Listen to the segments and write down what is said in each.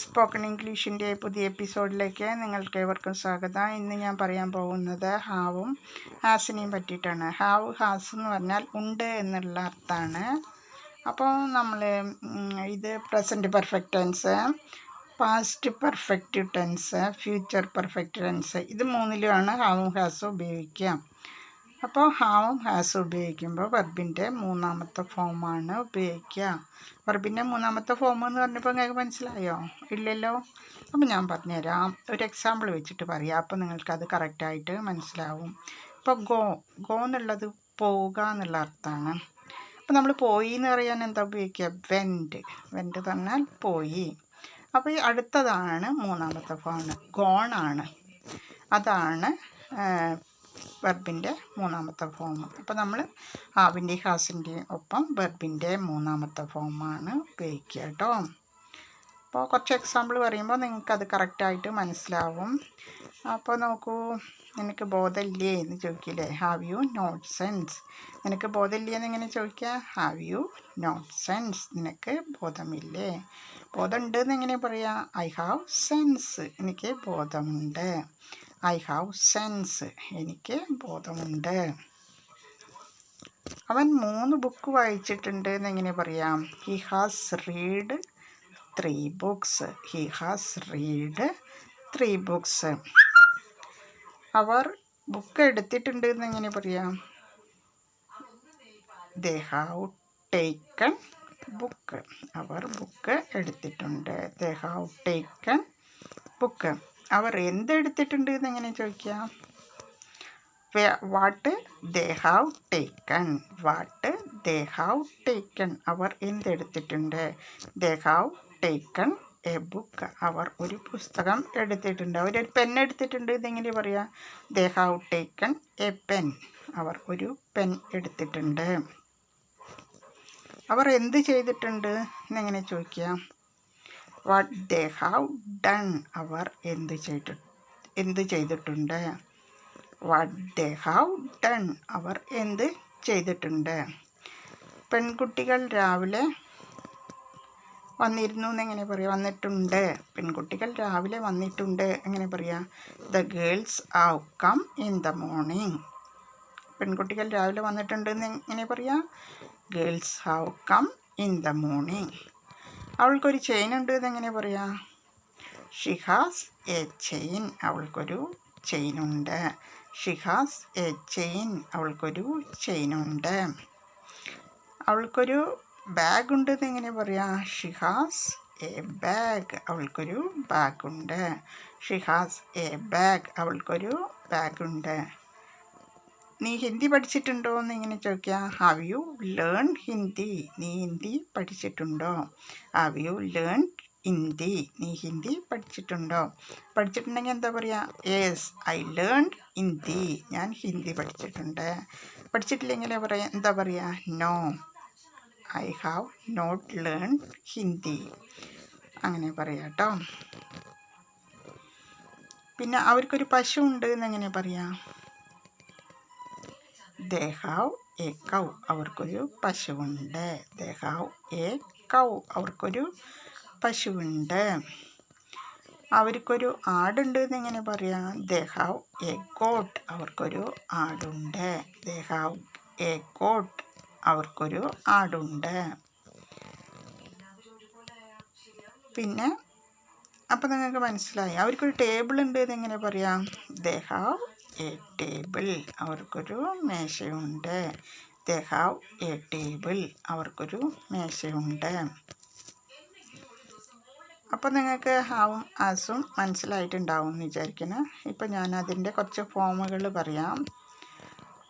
Spoken ഇംഗ്ലീഷിന്റെ പുതിയ എപ്പിസോഡിലേക്ക് നിങ്ങൾക്ക് ഏവർക്കും സ്വാഗതം. ഇന്ന് ഞാൻ പറയാൻ പോകുന്നത് ഹാവും ഹാസിനെയും പറ്റിയിട്ടാണ്. ഹാവ് ഹാസ് എന്ന് പറഞ്ഞാൽ ഉണ്ട് എന്നുള്ള അർത്ഥമാണ് അപ്പോൾ നമ്മൾ ഇത് present perfect tense past perfect tense future perfect tense ഇത് മൂന്നിലുമാണ് ഹാവും ഹാസും ഉപയോഗിക്കുക. അപ്പോൾ ഹാവും ഹാസ് ഉപയോഗിക്കുമ്പോൾ വെർബിന്റെ മൂന്നാമത്തെ ഫോമാണ് ഉപയോഗിക്കുക വെർബിന്റെ മൂന്നാമത്തെ ഫോം എന്ന് പറഞ്ഞപ്പോൾ നിങ്ങൾക്ക് മനസ്സിലായോ? ഇല്ലല്ലോ? അപ്പോൾ ഞാൻ പറഞ്ഞുതരാം. ഒരു എക്സാമ്പിൾ വെച്ചിട്ട് പറയാം. അപ്പോൾ നിങ്ങൾക്കത് കറക്റ്റായിട്ട് മനസ്സിലാവും. ഇപ്പോൾ ഗോ ഗോ എന്നുള്ളത് പോവുക എന്നുള്ള അർത്ഥമാണ്. അപ്പോൾ നമ്മൾ പോയി എന്ന് പറയാൻ എന്താ ഉപയോഗിക്കുക വെന്റ് വെന്റ് പറഞ്ഞാൽ പോയി. അപ്പോൾ ഈ അടുത്തതാണ് മൂന്നാമത്തെ ഫോണ്. ഗോണാണ് അതാണ് വെർബിന്റെ മൂന്നാമത്തെ ഫോം അപ്പോൾ നമ്മൾ ആവിന്റെ ഹാസിന്റെയും ഒപ്പം വെർബിന്റെ മൂന്നാമത്തെ ഫോമാണ് ഉപയോഗിക്കുക കേട്ടോ. അപ്പോൾ കുറച്ച് എക്സാമ്പിൾ പറയുമ്പോൾ നിങ്ങൾക്കത് കറക്റ്റായിട്ട് മനസ്സിലാവും. അപ്പോൾ നോക്കൂ നിനക്ക് ബോധമില്ലേ എന്ന് ചോദിക്കില്ലേ? ഹാവ് യു നോട്ട് സെൻസ് നിനക്ക് ബോധമില്ലേ എന്ന് ഇങ്ങനെ ചോദിക്കുക? ഹാവ് യു നോട്ട് സെൻസ് നിനക്ക് ബോധമില്ലേ? ബോധമുണ്ട് എന്ന് എങ്ങനെ പറയാ ഐ ഹാവ് സെൻസ് എനിക്ക് ബോധമുണ്ട്. I have sense. എനിക്ക് ബോധമുണ്ട്. അവൻ മൂന്ന് ബുക്ക് വായിച്ചിട്ടുണ്ട് എന്ന് എങ്ങനെ പറയാം? He has read three books he has read three books our book എടുത്തിട്ടുണ്ട് എന്ന് എങ്ങനെ പറയാം? ദേ ഹാവ് ടേക്കൺ ബുക്ക് അവർ ബുക്ക് എടുത്തിട്ടുണ്ട്. ദേ ഹാവ് ടേക്കൺ ബുക്ക് അവർ എന്തെടുത്തിട്ടുണ്ട് എന്നെങ്ങനെ ചോദിക്കാം what they have taken. What they have taken. Our എന്തെടുത്തിട്ടുണ്ട്? They have taken a book. അവർ ഒരു പുസ്തകം എടുത്തിട്ടുണ്ട്. അവരൊരു പെൻ എടുത്തിട്ടുണ്ട് ഇതെങ്ങനെ പറയാം? They have taken a pen. അവർ ഒരു പെൻ എടുത്തിട്ടുണ്ട്. അവർ എന്ത് ചെയ്തിട്ടുണ്ട്? എന്നെങ്ങനെ ചോദിക്കാം വാട്ട് ദേ ഹാവ് ഡൺ അവർ എന്ത് ചെയ്തി എന്ത് ചെയ്തിട്ടുണ്ട്? വാട്ട് ദേ ഹാവ് ഡൺ അവർ എന്ത് ചെയ്തിട്ടുണ്ട്? പെൺകുട്ടികൾ രാവിലെ വന്നിരുന്നു എന്നെങ്ങനെ പറയാം? വന്നിട്ടുണ്ട്. പെൺകുട്ടികൾ രാവിലെ വന്നിട്ടുണ്ട്. എങ്ങനെ പറയാം? The girls have come in the morning പെൺകുട്ടികൾ രാവിലെ വന്നിട്ടുണ്ട് എന്ന് എങ്ങനെ പറയാം? Girls have come in the morning അവൾക്കൊരു ചെയിൻ ഉണ്ട് എന്നെങ്ങനെ പറയാം? ഷി ഹാസ് എ ചെയിൻ അവൾക്കൊരു ചെയിനുണ്ട് ഷി ഹാസ് എ ചെയിൻ അവൾക്കൊരു ചെയിൻ ഉണ്ട്. അവൾക്കൊരു ബാഗ് ഉണ്ട് എന്നെങ്ങനെ പറയാം? ഷി ഹാസ് എ ബാഗ് അവൾക്കൊരു ബാഗുണ്ട് ഷി ഹാസ് എ ബാഗ് അവൾക്കൊരു ബാഗുണ്ട് നീ ഹിന്ദി പഠിച്ചിട്ടുണ്ടോ എന്ന് ഇങ്ങനെ ചോദിക്കുക ഹാവ് യു ലേൺ ഹിന്ദി നീ ഹിന്ദി പഠിച്ചിട്ടുണ്ടോ? ഹാവ് യു ലേൺ ഹിന്ദി നീ ഹിന്ദി പഠിച്ചിട്ടുണ്ടോ? പഠിച്ചിട്ടുണ്ടെങ്കിൽ എന്താ പറയുക യെസ് ഐ ലേൺ ഹിന്ദി ഞാൻ ഹിന്ദി പഠിച്ചിട്ടുണ്ട്. പഠിച്ചിട്ടില്ലെങ്കിൽ പറയാ? എന്താ പറയുക no I have not learn Hindi അങ്ങനെ പറയാം കേട്ടോ. പിന്നെ അവർക്കൊരു പശു ഉണ്ട് എന്നെങ്ങനെ പറയാം? ദേ ഹാവ് എ കൗ അവർക്കൊരു പശുവുണ്ട്. ദേ ഹാവ് എ കൗ അവർക്കൊരു പശുവുണ്ട്. അവർക്കൊരു ആടുണ്ട് എന്നെങ്ങനെ പറയാം. ദേ ഹാവ് എ ഗോട്ട് അവർക്കൊരു ആടുണ്ട്. ദേ ഹാവ് എ ഗോട്ട് അവർക്കൊരു ആടുണ്ട്. പിന്നെ അപ്പം നിങ്ങൾക്ക് മനസ്സിലായി. അവർക്കൊരു ടേബിൾ ഉണ്ട് എന്നെങ്ങനെ പറയാം. ദേ ഹാവ് ടേബിൾ അവർക്കൊരു മേശയുണ്ട്. ദേ ഹാവ് എ ടേബിൾ അവർക്കൊരു മേശയുണ്ട്. അപ്പോൾ നിങ്ങൾക്ക് ഹാവും ആസും മനസ്സിലായിട്ടുണ്ടാവും എന്ന് വിചാരിക്കുന്നു. ഇപ്പം ഞാൻ അതിന്റെ കുറച്ച് ഫോമുകൾ പറയാം.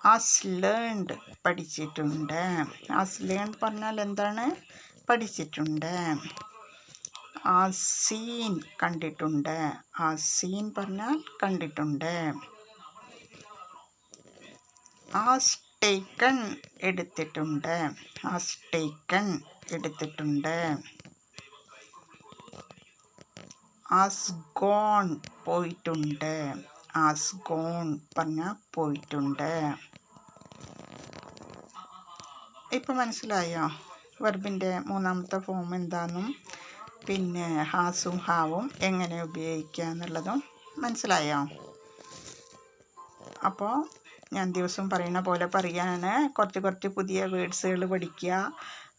ആസ് ലേൺഡ് പഠിച്ചിട്ടുണ്ട്. ആസ് ലേൺ പറഞ്ഞാൽ എന്താണ്? പഠിച്ചിട്ടുണ്ട്. ആ സീൻ കണ്ടിട്ടുണ്ട്. ആ സീൻ പറഞ്ഞാൽ കണ്ടിട്ടുണ്ട്. ആസ് ടേക്കൺ എടുത്തിട്ടുണ്ട്. ആസ് ടേക്കൺ എടുത്തിട്ടുണ്ട്. ആസ് ഗോൺ പോയിട്ടുണ്ട്. ആസ് ഗോൺ പറഞ്ഞാൽ പോയിട്ടുണ്ട്. ഇപ്പം മനസ്സിലായോ? വെർബിന്റെ മൂന്നാമത്തെ ഫോം എന്താണെന്നും പിന്നെ ഹാസും ഹാവും എങ്ങനെ ഉപയോഗിക്കുക എന്നുള്ളതും മനസ്സിലായോ? അപ്പോൾ ഞാൻ ദിവസവും പറയുന്ന പോലെ പറയാണ് കുറച്ച് കുറച്ച് പുതിയ വേർഡ്സുകൾ പഠിക്കുക.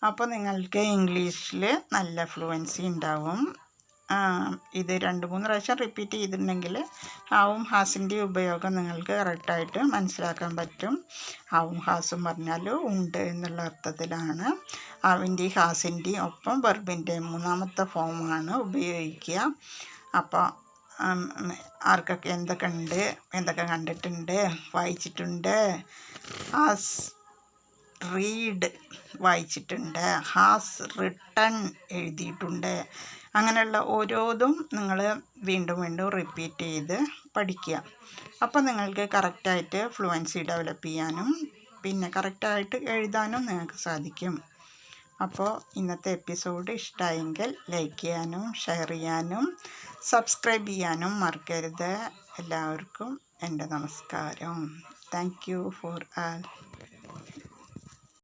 അപ്പോൾ നിങ്ങൾക്ക് ഇംഗ്ലീഷിൽ നല്ല ഫ്ലുവൻസി ഉണ്ടാവും. ഇത് രണ്ട് മൂന്ന് പ്രാവശ്യം റിപ്പീറ്റ് ചെയ്തിട്ടുണ്ടെങ്കിൽ ഹാവും ഹാസിന്റെ ഉപയോഗം നിങ്ങൾക്ക് കറക്റ്റായിട്ട് മനസ്സിലാക്കാൻ പറ്റും. ഹാവും ഹാസും പറഞ്ഞാൽ ഉണ്ട് എന്നുള്ള അർത്ഥത്തിലാണ്. ഹാവിന്റെയും ഹാസിന്റെയും ഒപ്പം വെർബിന്റെ മൂന്നാമത്തെ ഫോമാണ് ഉപയോഗിക്കുക. അപ്പോൾ ആർക്കൊക്കെ എന്തൊക്കെ ഉണ്ട്? എന്തൊക്കെ കണ്ടിട്ടുണ്ട്? വായിച്ചിട്ടുണ്ട്? ഹാസ് റീഡ് വായിച്ചിട്ടുണ്ട്. ഹാസ് റിട്ടൺ എഴുതിയിട്ടുണ്ട്. അങ്ങനെയുള്ള ഓരോതും നിങ്ങൾ വീണ്ടും വീണ്ടും റിപ്പീറ്റ് ചെയ്ത് പഠിക്കുക. അപ്പോൾ നിങ്ങൾക്ക് കറക്റ്റായിട്ട് ഫ്ലുവൻസി ഡെവലപ്പ് ചെയ്യാനും പിന്നെ കറക്റ്റായിട്ട് എഴുതാനും നിങ്ങൾക്ക് സാധിക്കും. അപ്പോൾ ഇന്നത്തെ എപ്പിസോഡ് ഇഷ്ടമായെങ്കിൽ ലൈക്ക് ചെയ്യാനും ഷെയർ ചെയ്യാനും സബ്സ്ക്രൈബ് ചെയ്യാനും മറക്കരുത്. എല്ലാവർക്കും എന്റെ നമസ്കാരം. Thank you for all